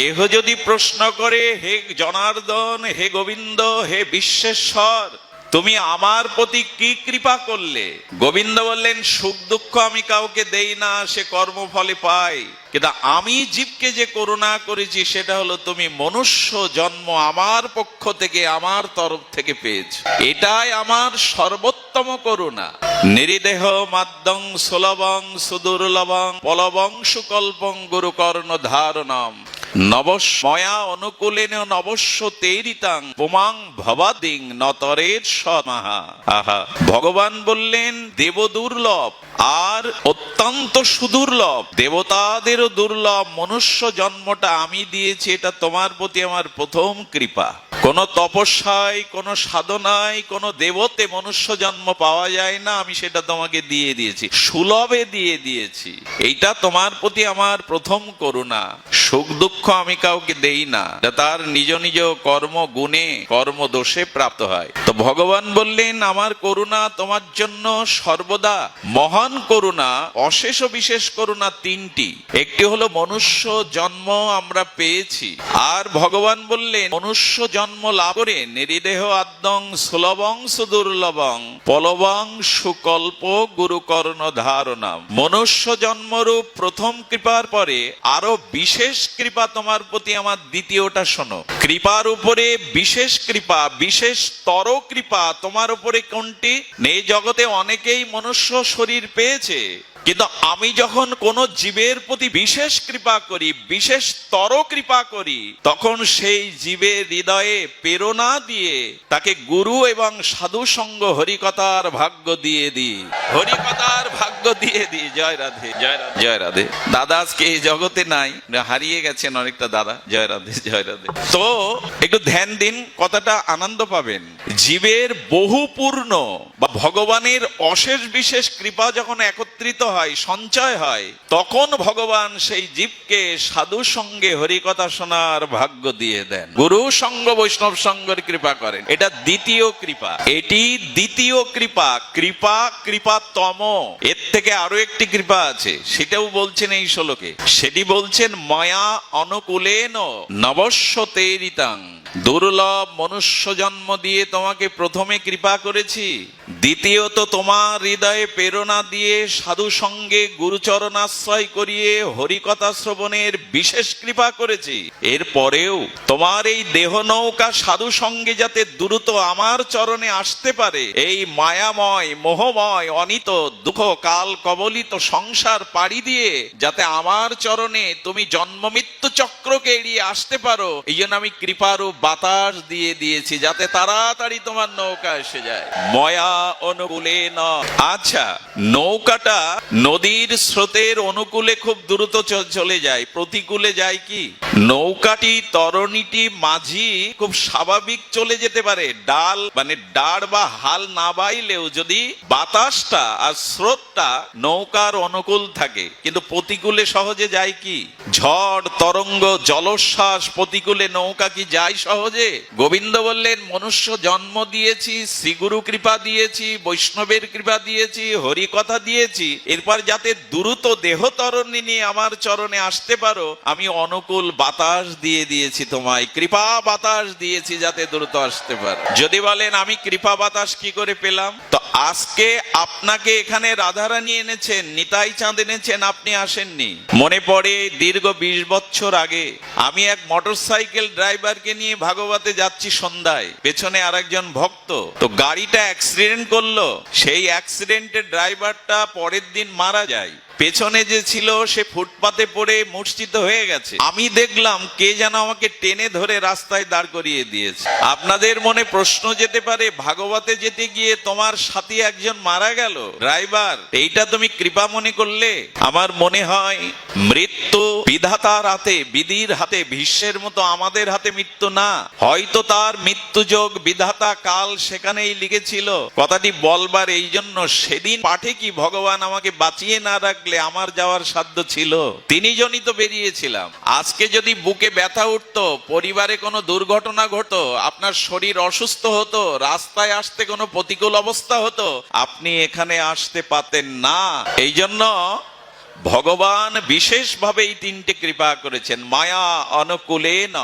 কেহ যদি প্রশ্ন করে, হে জনার্দন, হে গোবিন্দ, হে বিশ্বেশ্বর, তুমি আমার প্রতি কি কৃপা করলে? গোবিন্দ বললেন, সুখ দুঃখ আমি কাউকে দেই না, সে কর্মফলে পাই কিন্তু আমি জীবকে যে করুণা করেছি, সেটা হলো তুমি মনুষ্য জন্ম আমার পক্ষ থেকে, আমার তরফ থেকে পেয়েছ। এটাই আমার সর্বোত্তম করুণা। নিরিদেহ মাদ্যং সুলভং সুদুর্লভং পলবং সুকল্পং গুরুকর্ণ ধারণম। নবস্ময়া অনুকূলেন নবস্য তেরিতাং পুমাং ভবাদিং নতরের সমাহা। আহা। ভগবান বললেন দেব দুর্লভ আর অত্যন্ত সুদুর্লভ। দেবতাদেরও দুর্লভ মনুষ্য জন্মটা আমি দিয়েছি, এটা তোমার প্রতি আমার প্রথম কৃপা। কোন তপস্যায়, কোন সাধনায়, কোন দেবতে মনুষ্য জন্ম পাওয়া যায় না, আমি সেটা তোমাকে দিয়ে দিয়েছি। সুলভে দিয়ে দিয়েছি। এইটা তোমার প্রতি আমার প্রথম করুণা। সুখ দুঃখ আমি কাউকে দেই না। তার নিজ নিজ কর্ম গুণে, কর্ম দোষে প্রাপ্ত হয়। তো ভগবান বললেন, আমার করুণা তোমার জন্য সর্বদা মহান করুণা, অশেষ বিশেষ করুণা তিনটি। একটি হলো মনুষ্য জন্ম আমরা পেয়েছি। আর ভগবান বললেন, মনুষ্য জন্ম লাভ করে। নিরিদেহ আদ্যং সুলভং সুদুর্লভং। পলবং সুকল্প গুরুকর্ণ ধারণা মনুষ্য জন্মরূপ প্রথম কৃপার পরে আরও বিশেষ কৃপা তোমার প্রতি আমার দ্বিতীয়টা শোনো। কৃপার উপরে বিশেষ কৃপা, বিশেষ তর কৃপা তোমার উপরে কোনটি? এই জগতে অনেকেই মনুষ্য শরীর পেয়েছে। কিন্তু আমি যখন কোন জীবের প্রতি বিশেষ কৃপা করি, বিশেষ তর কৃপা করি, তখন সেই জীবের হৃদয়ে প্রেরণা দিয়ে তাকে গুরু এবং সাধু সঙ্গ হরিকতার ভাগ্য দিয়ে দিই। হরিকতার ভাগ্য দিয়ে দিই। জয় রাধে জয় রাধে জয় রাধে। দাদা আজকে এই জগতে নাই, হারিয়ে গেছেন অনেকটা দাদা। জয় রাধে জয় রাধে। তো একটু ধ্যান দিন, কথাটা আনন্দ পাবেন। জীবের বহু পূর্ণ বা ভগবানের অশেষ বিশেষ কৃপা যখন একত্রিত হয়, সঞ্চয় হয়, তখন ভগবান সেই জীবকে সাধু সঙ্গে হরিকথা শোনার ভাগ্য দিয়ে দেন। গুরু সঙ্গ, বৈষ্ণব সঙ্গের কৃপা করেন। এটা দ্বিতীয় কৃপা। এটি দ্বিতীয় কৃপা। কৃপা কৃপাতম এর থেকে আরও একটি কৃপা আছে, সেটাও বলছেন এই শ্লোকে। সেটি বলছেন, মায়া অনুকূলেন নবস্য তেরিতাং দুর্লভ মনুষ্য জন্ম দিয়ে তোমাকে প্রথমে কৃপা করেছি। দ্বিতীয়ত তোমার হৃদয়ে প্রেরণা দিয়ে সাধু সঙ্গে গুরুচরণ আশ্রয় করিয়ে হরিকথা শ্রবণের বিশেষ কৃপা করেছি। এরপরেও তোমার এই দেহ নৌকা সাধু সঙ্গে যাতে দ্রুত আমার চরণে আসতে পারে, এই মায়াময়, মোহময়, অনিত, দুঃখ, কাল কবলিত সংসার পাড়ি দিয়ে যাতে আমার চরণে তুমি জন্ম মৃত্যু চক্রকে এড়িয়ে আসতে পারো, এই জন্য আমি কৃপারও বাতাস দিয়ে দিয়েছি, যাতে তাড়াতাড়ি তোমার নৌকা এসে যায়। ময়া অনুকূলে ন। আচ্ছা নৌকাটা নদীর স্রোতের অনুকূলে খুব দ্রুত চলে যায়, প্রতিকূলে যায় কি? নৌকাটি, তরণীটি মাঝি খুব স্বাভাবিক চলে যেতে পারে। ডাল মানে ডাড় বা হাল না বাইলেও যদি বাতাসটা আর স্রোতটা নৌকার অনুকূল থাকে, কিন্তু প্রতিকূলে সহজে যায় কি? ঝড়, তরঙ্গ, জলোচ্ছ্বাস, প্রতিকূলে নৌকা কি যায় সহজে? গোবিন্দ বললেন, মনুষ্য জন্ম দিয়েছি, শ্রীগুরু কৃপা দিয়েছি বৈষ্ণবের কৃপা দিয়েছি হরি কথা দিয়েছি। এরপর যাতে দ্রুত দেহ তরণী নিয়ে আমার চরণে আসতে পারো, আমি অনুকূল বাতাস দিয়ে দিয়েছি তোমায়, কৃপা বাতাস দিয়েছি যাতে দ্রুত আসতে পারো। যদি বলেন, আমি কৃপা বাতাস কি করে পেলাম? তো আজকে আপনাকে এখানে রাধারানী এনেছেন, নিতাই চাঁদ এনেছেন, আপনি আসেননি। মনে পড়ে দীর্ঘ বিশ বছর আগে, আমি এক মোটরসাইকেল ড্রাইভারকে নিয়ে ভাগবতে যাচ্ছি সন্ধ্যায়, পেছনে আরেকজন ভক্ত। তো গাড়িটা অ্যাক্সিডেন্ট করল সেই অ্যাক্সিডেন্টের ড্রাইভারটা পরের দিন মারা যায়। পেছনে যে ছিল, সে ফুটপাতে পড়ে মূর্ছিত হয়ে গেছে। আমি দেখলাম কে যেন আমাকে টেনে ধরে রাস্তায় দাঁড় করিয়ে দিয়েছে। আপনাদের মনে প্রশ্ন যেতে পারে, ভাগবতে যেতে গিয়ে তোমার সাথী একজন মারা গেল? ড্রাইভার, এইটা তুমি কৃপা মনে করলে? আমার মনে হয়, মৃত্যু বিধাতার হাতে বিধির হাতে, ভীষ্মের মতো আমাদের হাতে মৃত্যু না। হয়তো তার মৃত্যু যোগ বিধাতা কাল সেখানেই লিখেছিল। কথাটি বলবার এই জন্য সেদিন পাঠে কি ভগবান আমাকে বাঁচিয়ে না রাখলে আমার যাওয়ার সাধ্য ছিল। তিনি জনিত বেরিয়েছিলাম। আজকে যদি বুকে ব্যথা উঠত পরিবারে কোনো দুর্ঘটনা ঘটতো আপনার শরীর অসুস্থ হতো রাস্তায় আসতে কোনো প্রতিকূল অবস্থা হতো আপনি এখানে আসতে পাতেন না। এই জন্য ভগবান বিশেষভাবে এই তিনটে কৃপা করেছেন। মায়া অনুকূলে ন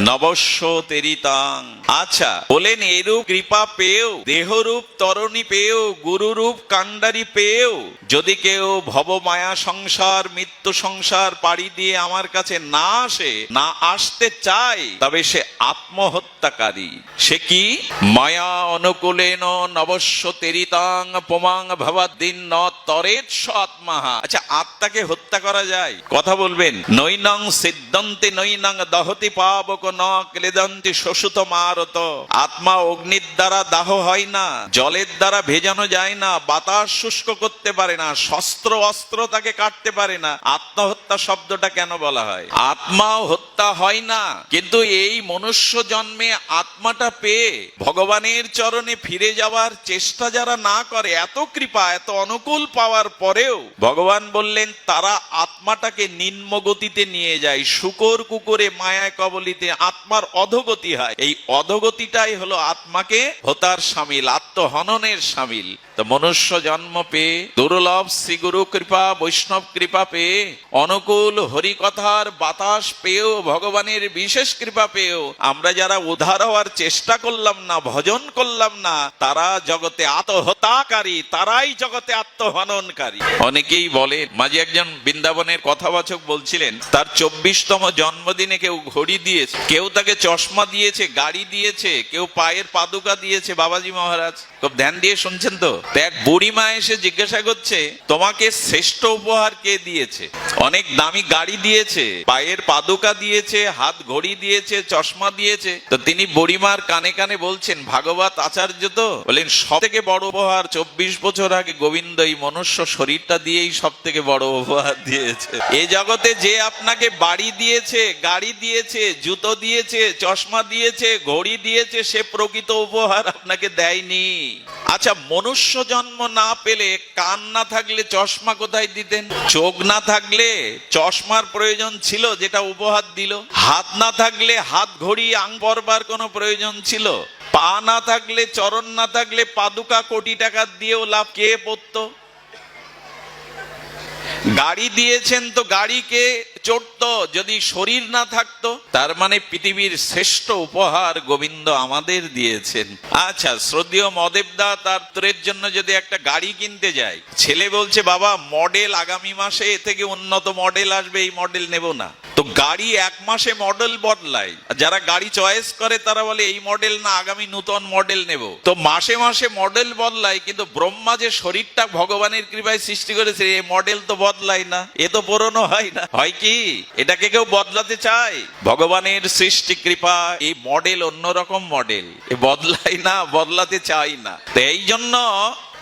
নবস্য তেরিতাং। আচ্ছা বলেন এরূপ কৃপা পেয়েও, দেহরূপ তরণী পেয়েও, গুরুরূপ কাণ্ডারি পেয়েও, যদি কেউ ভব মায়া সংসার, মৃত্যু সংসার পাড়ি দিয়ে আমার কাছে না আসে, না আসতে চায়, তবে সে আত্মহত্যাকারী। সে কি? মায়া অনুকূলেন নবস্য তেরিতাং পোমাং ভবাদ্দিন ন তরেত আত্মাহা। আচ্ছা আত্মাকে হত্যা করা যায়। কথা বলবেন, নৈনং সিদ্ধন্তে নৈনং দহতি পাবক ন ক্লেদন্তি মারত। আত্মা অগ্নির দ্বারা দাহ হয় না, জলের দ্বারা ভেজানো যায় না, বাতাস শুষ্ক করতে পারে না, শস্ত্র অস্ত্র তাকে কাটতে পারে না। আত্মহত্যা শব্দটা কেন বলা হয়? আত্মাও হত্যা হয় না, কিন্তু এই মনুষ্য জন্মে আত্মাটা পেয়ে ভগবানের চরণে ফিরে যাওয়ার চেষ্টা যারা না করে, এত কৃপা, এত অনুকূল পাওয়ার পরেও ভগবান বললেন, তারা আত্মাটাকে নিম্ন গতিতে নিয়ে যায়, শুকর কুকুরে, মায়ায় কবলিতে আত্মার অধগতি হয়। এই অধগতিটাই হলো আত্মাকে হতার সামিল, আত্মহননের সামিল। তো মনুষ্য জন্ম পেয়ে, দুর্লভ শ্রী গুরু কৃপা, বৈষ্ণব কৃপা পেয়ে, অনুকূল হরিকথার বাতাস পেয়েও, ভগবানের বিশেষ কৃপা পেয়েও, আমরা যারা উদ্ধার হওয়ার চেষ্টা করলাম না, ভজন করলাম না, তারা জগতে আত্মহত্যাকারী তারাই জগতে আত্মহননকারী। অনেকেই বলে মাঝে একজন বৃন্দাবনের কথাবাচক বলছিলেন, তার চব্বিশতম জন্মদিনে কেউ ঘড়ি দিয়েছে, কেউ তাকে চশমা দিয়েছে, গাড়ি দিয়েছে, কেউ পায়ের পাদুকা দিয়েছে, বাবাজি মহারাজ। খুব ধ্যান দিয়ে শুনছেন তো? এক বুড়িমা এসে জিজ্ঞাসা করছে, তোমাকে শ্রেষ্ঠ উপহার কে দিয়েছে? অনেক দামি গাড়ি দিয়েছে, পায়ের পাদুকা দিয়েছে, হাত ঘড়ি দিয়েছে, চশমা দিয়েছে। তো তিনি বুড়িমার কানে কানে বলছেন, ভাগবত আচার্য তো? বলেন সব থেকে বড় উপহার চব্বিশ বছর আগে গোবিন্দ এই মনুষ্য শরীরটা দিয়েই সব থেকে বড় উপহার দিয়েছে। এ জগতে যে আপনাকে বাড়ি দিয়েছে, গাড়ি দিয়েছে, জুতো দিয়েছে, চশমা দিয়েছে, ঘড়ি দিয়েছে, সে প্রকৃত উপহার আপনাকে দেয়নি। আচ্ছা মনুষ্য জন্ম না পেলে কান না থাকলে চশমা কোথায় দিতেন? চোখ না থাকলে চশমার প্রয়োজন ছিল যেটা উপহার দিল। হাত না থাকলে হাত, ঘড়ি আং পরবার কোনো প্রয়োজন ছিল। পা না থাকলে, চরণ না থাকলে পাদুকা কোটি টাকা দিয়েও লাভ কে পড়তো গাড়ি দিয়েছেন তো গাড়িকে চড়ত, যদি শরীর না থাকতো। তার মানে পৃথিবীর শ্রেষ্ঠ উপহার গোবিন্দ আমাদের দিয়েছেন। আচ্ছা শ্রদ্ধীয় মদেবদা, তার তোরের জন্য যদি একটা গাড়ি কিনতে যায় ছেলে বলছে, বাবা, মডেল আগামী মাসে এ থেকে উন্নত মডেল আসবে, এই মডেল নেব না। তো গাড়ি এক মাসে মডেল বদলায়। যারা গাড়ি চয়েস করে, তারা বলে, এই মডেল না, আগামী নূতন মডেল নেব। তো মাসে মাসে মডেল বদলায়, কিন্তু ব্রহ্মা যে শরীরটা ভগবানের কৃপায় সৃষ্টি করেছে এই মডেল তো বদলায় না, এ তো পুরনো হয় না। হয় কি? এটাকে কেউ বদলাতে চায়? ভগবানের সৃষ্টি কৃপা, এই মডেল অন্যরকম মডেল এ বদলায় না, বদলাতে চাই না। তো এই জন্য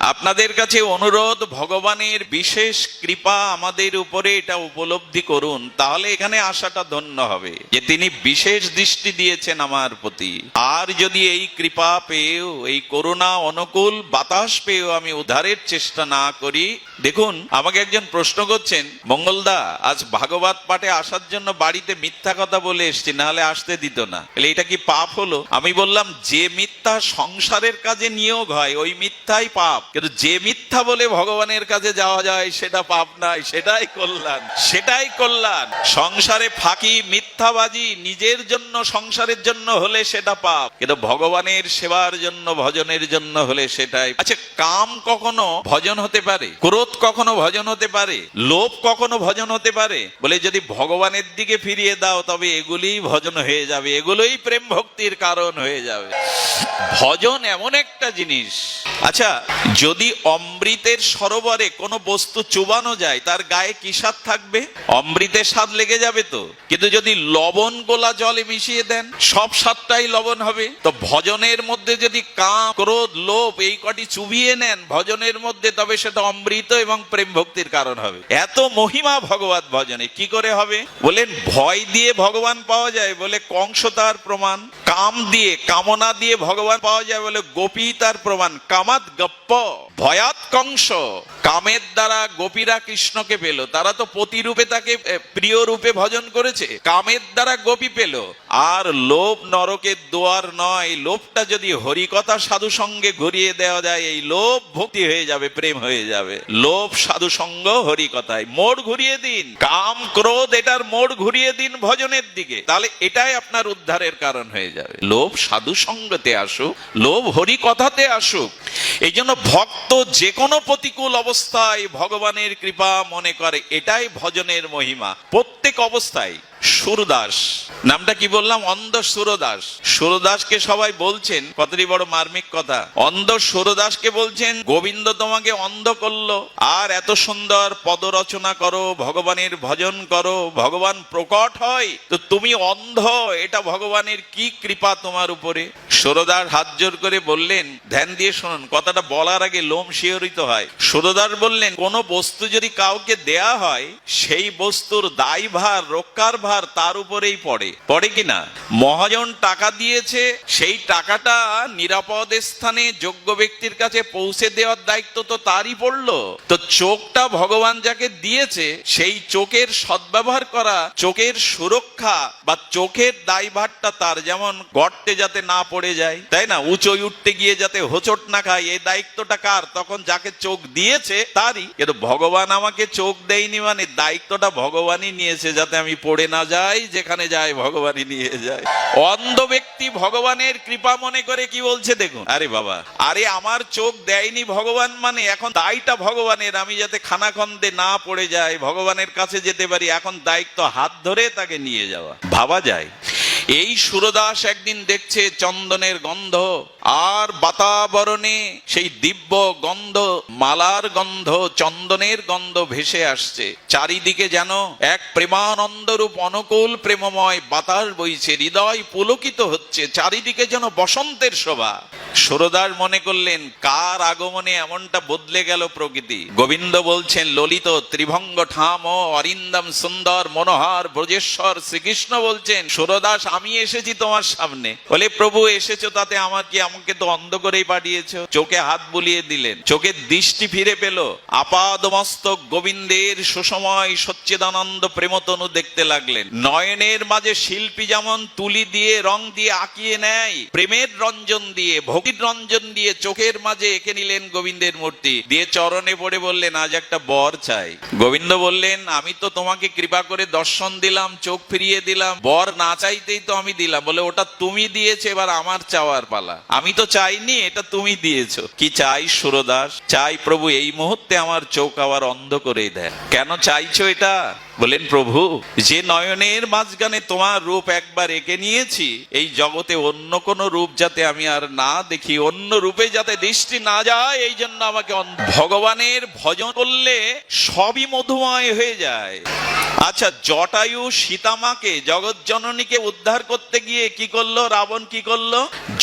আপনাদের কাছে অনুরোধ, ভগবানের বিশেষ কৃপা আমাদের উপরে এটা উপলব্ধি করুন, তাহলে এখানে আসাটা ধন্য হবে। যে তিনি বিশেষ দৃষ্টি দিয়েছেন আমার প্রতি। আর যদি এই কৃপা পেয়েও, এই করুণা অনুকূল বাতাস পেয়েও আমি উদ্ধারের চেষ্টা না করি, দেখুন, আমাকে একজন প্রশ্ন করছেন, মঙ্গলদা, আজ ভাগবত পাঠে আসার জন্য বাড়িতে মিথ্যা কথা বলে এসছি, নাহলে আসতে দিত না। এটা কি পাপ হলো? আমি বললাম, যে মিথ্যা সংসারের কাজে নিয়োগ হয়, ওই মিথ্যাই পাপ। কিন্তু যে মিথ্যা বলে ভগবানের কাছে যাওয়া যায়, সেটা পাপ নাই সেটাই কল্যাণ সেটাই কল্যাণ। সংসারে ফাঁকি, মিথ্যাবাজি, নিজের জন্য, সংসারের জন্য হলে সেটা পাপ। কিন্তু ভগবানের সেবার জন্য, ভজনের জন্য হলে সেটাই আচ্ছা কাম কখনো ভজন হতে পারে? ক্রোধ কখনো ভজন হতে পারে? লোভ কখনো ভজন হতে পারে? বলে যদি ভগবানের দিকে ফিরিয়ে দাও, তবে এগুলিই ভজন হয়ে যাবে, এগুলোই প্রেম ভক্তির কারণ হয়ে যাবে। ভজন এমন একটা জিনিস। আচ্ছা যদি অমৃতের সরোবরে কোনো বস্তু চুবানো যায়, তার গায়ে কি স্বাদ থাকবে? অমৃতের স্বাদ লেগে যাবে তো। কিন্তু যদি লবণ গোলা জলে মিশিয়ে দেন, সব স্বাদটাই লবণ হবে। তো ভজনের মধ্যে যদি কাম, ক্রোধ, লোভ এই কটি চুবিয়ে নেন, ভজনের মধ্যে তবে সেটা অমৃত এবং প্রেম ভক্তির কারণ হবে। এত মহিমা ভগবত ভজনে কি করে হবে? বলেন, ভয় দিয়ে ভগবান পাওয়া যায় বলে কংস তার প্রমাণ, কাম দিয়ে, কামনা দিয়ে ভগবান পাওয়া যায় বলে গোপী তার প্রমাণ। কামাত গপ্প ভয়াত কংস কামের দ্বারা গোপীরা কৃষ্ণকে পেল। তারা তো তাকে প্রিয় রূপে ভজন করেছে। কামের দ্বারা গোপী পেল। আর লোভ নরকের দোয়ার নয়। লোভটা যদি হরিকথা সাধু সঙ্গে ঘুরিয়ে দেওয়া যায়, এই লোভ ভক্তি হয়ে যাবে, প্রেম হয়ে যাবে। লোভ সাধু সঙ্গ হরিকথায়। মোড় ঘুরিয়ে দিন। কাম ক্রোধ এটার মোড় ঘুরিয়ে দিন ভজনের দিকে। তাহলে এটাই আপনার উদ্ধারের কারণ হয়ে যাবে। লোভ সাধু সঙ্গতে আসুক, লোভ হরি কথাতে আসুক। এই জন্য ভক্ত যে কোনো প্রতিকূল অবস্থায় ভগবানের কৃপা মনে করে এটাই ভজনের মহিমা। প্রত্যেক অবস্থায় সুরদাস। নামটা কি বললাম? অন্ধ সুরদাস। সুরদাসকে সবাই বলছেন, কতটি বড় মার্মিক কথা। অন্ধ সুরদাসকে বলছেন, গোবিন্দ তোমাকে অন্ধ করল, আর এত সুন্দর পদরচনা করো, ভগবানের ভজন করো, ভগবান প্রকট হয়, তো তুমি অন্ধ, এটা ভগবানের কি কৃপা তোমার উপরে? সুরদাস হাত জোর করে বললেন, ধ্যান দিয়ে শুনুন, কথাটা বলার আগে লোম শিহরিত হয়। সুরদাস বললেন, কোন বস্তু যদি কাউকে দেয়া হয়, সেই বস্তুর দায়ভার, রক্ষার ভার তার উপরেই পড়ে। পড়ে কিনা? মহাজন টাকা দিয়েছে, সেই টাকাটা নিরাপদ স্থানে যোগ্য ব্যক্তির কাছে পৌঁছে দেওয়ার দায়িত্ব তো তারই পড়ল। তো চোখটা ভগবান যাকে দিয়েছে, সেই চোখের সদ্ব্যবহার করা, চোখের সুরক্ষা বা চোখের দায়ভারটা তার যেমন গর্তে যাতে না পড়ে যায়, তাই না? উঁচোয় উঠতে গিয়ে যাতে হোচট না খায়, এই দায়িত্বটা কার? তখন যাকে চোখ দিয়েছে, তারই। কিন্তু ভগবান আমাকে চোখ দেয়নি মানে দায়িত্বটা ভগবানই নিয়েছে যাতে আমি পড়ে না যাই যেখানে যায় ভগবানই নিয়ে যায়। অন্ধ ব্যক্তি ভগবানের কৃপা মনে করে কি বলছে দেখুন। আরে বাবা। আরে আমার চোখ দেয়নি ভগবান মানে এখন দায়টা ভগবানের। আমি যাতে খানাখন্দে না পড়ে যায় ভগবানের কাছে যেতে পারি এখন দায়িত্ব হাত ধরে তাকে নিয়ে যাওয়া। ভাবা যায়। এই সুরদাস একদিন দেখছে চন্দনের গন্ধ আর বাতাবরণে সেই দিব্য গন্ধ, মালার গন্ধ, চন্দনের গন্ধ ভেসে আসছে। চারিদিকে যেন এক প্রেমানন্দ রূপ অনুকূল প্রেমময় বাতাস বইছে, হৃদয় পুলকিত হচ্ছে, চারিদিকে যেন বসন্তের শোভা। সুরদাস মনে করলেন, কার আগমনে এমনটা বদলে গেল প্রকৃতি? গোবিন্দ বলছেন, ললিত ত্রিভঙ্গ ঠাম, অরিন্দম সুন্দর মনোহর, ব্রজেশ্বর শ্রীকৃষ্ণ বলছেন, সুরদাস আমি এসেছি তোমার সামনে। বলে, প্রভু, এসেছ তাতে আমাকে আমাকে তো অন্ধ করেই পাঠিয়েছো। চোখে হাত বুলিয়ে দিলেন। চোখের দৃষ্টি ফিরে পেল। আপাদ মস্তক গোবিন্দের সুসময় সচ্চিদানন্দ প্রেমতনু দেখতে লাগলেন। নয়নের মাঝে শিল্পী যেমন তুলি দিয়ে, রং দিয়ে আঁকিয়ে নেয়, প্রেমের রঞ্জন দিয়ে, ভক্তির রঞ্জন দিয়ে চোখের মাঝে এঁকে নিলেন গোবিন্দের মূর্তি। দিয়ে চরণে পড়ে বললেন, আজ একটা বর চাই। গোবিন্দ বললেন, আমি তো তোমাকে কৃপা করে দর্শন দিলাম, চোখ ফিরিয়ে দিলাম। বর না চাইতেই তো আমি দিলাম। বলে, ওটা তুমি দিয়েছে, এবার আমার চাওয়ার পালা। আমি তো চাইনি, এটা তুমি দিয়েছ। কি চাই, সুরদাস? চাই প্রভু, এই মুহূর্তে আমার চোখ আবার অন্ধ করে দেয়। কেন চাইছো এটা? বলেন, প্রভু, যে নয়নের মাঝখানে তোমার রূপ একবার এঁকে নিয়েছি, এই জগতে অন্য কোন রূপ যাতে আমি আর না দেখি, অন্য রূপে যাতে দৃষ্টি না যায়, এই জন্য আমাকে ভগবানের ভজন করলে সবই মধুময় হয়ে যায়। আচ্ছা জটায়ু সীতামাকে জগৎ জননীকে উদ্ধার করতে গিয়ে কি করল? রাবণ কি করল?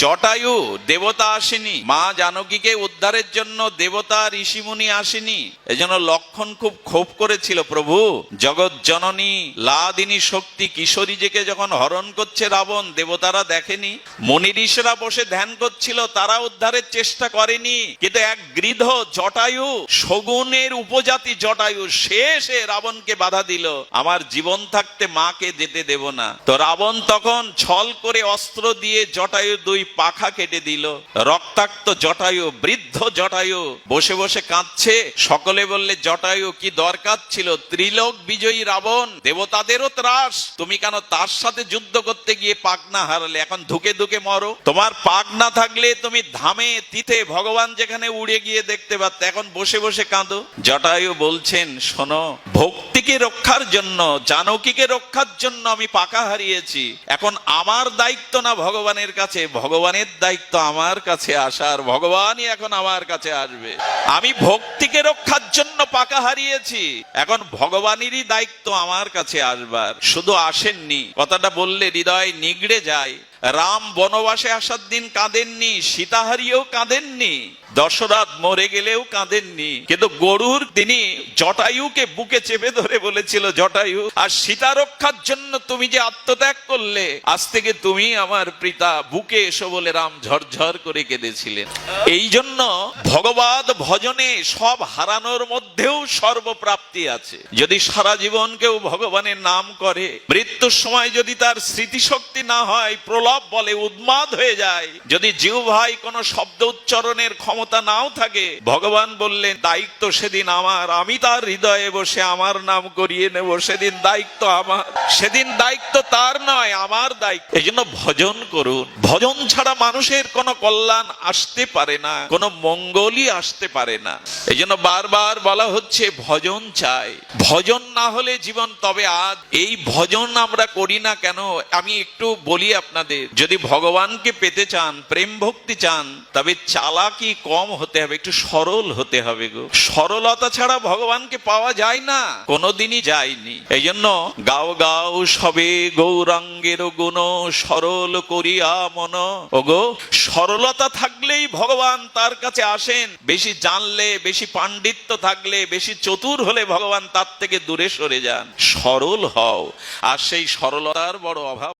জটায়ু দেবতা আসেনি। মা জানকীকে উদ্ধারের জন্য দেবতা ঋষিমুনি আসেনি। এজন্য লক্ষণ খুব ক্ষোভ করেছিল, প্রভু। জগৎ জননী, লাদিনী শক্তি কিশোরীজিকে যখন হরণ করছে রাবণ, দেবতারা দেখেনি। মনি ঋষিরা বসে ধ্যান করছিল, তারা উদ্ধারের চেষ্টা করেনি। কিন্তু এক গৃধ জটায়ু, শগুনের উপজাতি জটায়ু শেষে রাবণকে বাধা দিল। আমার জীবন থাকতে মাকে যেতে দেব না। তো রাবণ তখন ছল করে অস্ত্র দিয়ে জটায়ু দুই পাখা কেটে দিল। রক্তাক্ত জটায়ু, বৃদ্ধ জটায়ু বসে বসে কাঁদছে। সকলে বললে, জটায়ু কি দরকার ছিল? ত্রিলোক বিজয়ী রাবণ, দেবতাদেরও ত্রাস। তুমি কেন তার সাথে যুদ্ধ করতে গিয়ে পাকনা হারালে? এখন ধুকে ধুকে মরো। তোমার পাক না থাকলে তুমি ধামে, তিথে ভগবান যেখানে উড়ে গিয়ে দেখতে পারতে। এখন বসে বসে কাঁদো। জটায়ু বলছেন, শোনো, ভক্তিকে রক্ষার জন্য, জানকীকে রক্ষার জন্য আমি পাকা হারিয়েছি। এখন আমার দায়িত্ব না ভগবানের কাছে। ভগবানের দায়িত্ব আমার কাছে আসার, ভগবানই এখন আমার কাছে আসবে। আমি ভক্তিকে রক্ষার জন্য পাকা হারিয়েছি, এখন ভগবানেরই দায়িত্ব আমার কাছে আসবার। শুধু আসেননি, কথাটা বললে হৃদয় নিগড়ে যায়। রাম বনবাসে আসার দিন কাঁদেননি সীতা হারিয়েও কাঁদেননি, দশরথ মরে গেলেও কাঁদেননি। কিন্তু গরুর তিনি জটায়ুকে বুকে চেপে ধরে বলেছিল, জটায়ু, আর সীতা রক্ষার জন্য তুমি যে আত্মত্যাগ করলে, আজ থেকে তুমি আমার পিতা বুকে এসো বলে রাম ঝরঝর করে কেঁদেছিলেন। এই জন্য ভগবত ভজনে সব হারানোর মধ্যেও সর্বপ্রাপ্তি আছে। যদি সারা জীবন কেউ ভগবানের নাম করে, মৃত্যুর সময় যদি তার স্মৃতিশক্তি না হয় প্রলাপ বলে উন্মাদ হয়ে যায়। যদি জিউ ভাই কোনো শব্দ উচ্চারণের ক্ষমতা নাও থাকে, ভগবান বললেন, দায়িত্ব সেদিন আমার। আমি তার হৃদয়ে বসে আমার নাম করিয়ে নেব। সেদিন দায়িত্ব আমার। সেদিন দায়িত্ব তার নয়, আমার দায়িত্ব। এই জন্য ভজন করুন। ভজন ছাড়া মানুষের কোনো কল্যাণ আসতে পারে না, কোনো মঙ্গলই আসতে পারে না। এই জন্য বারবার বলা হচ্ছে, ভজন চাই। ভজন না হলে জীবন তবে আজ। এই ভজন আমরা করি না কেন? আমি একটু বলি আপনাদের যদি ভগবানকে পেতে চান, প্রেম ভক্তি চান, তবে চালাকি কম হতে হবে, একটু সরল হতে হবে গো। সরলতা ছাড়া ভগবানকে পাওয়া যায় না, কোনোদিনই যায়নি। এই জন্য গাও গাও সবে গৌরাঙ্গের গুণ সরল করিয়া মন। ওগো, সরলতা থাকলেই ভগবান তার কাছে আসেন। বেশি জানলে, বেশি পাণ্ডিত্য থাকলে, বেশি চতুর হলে ভগবান তার থেকে দূরে সরে যান। সরল হও, আর সেই সরলতার বড় অভাব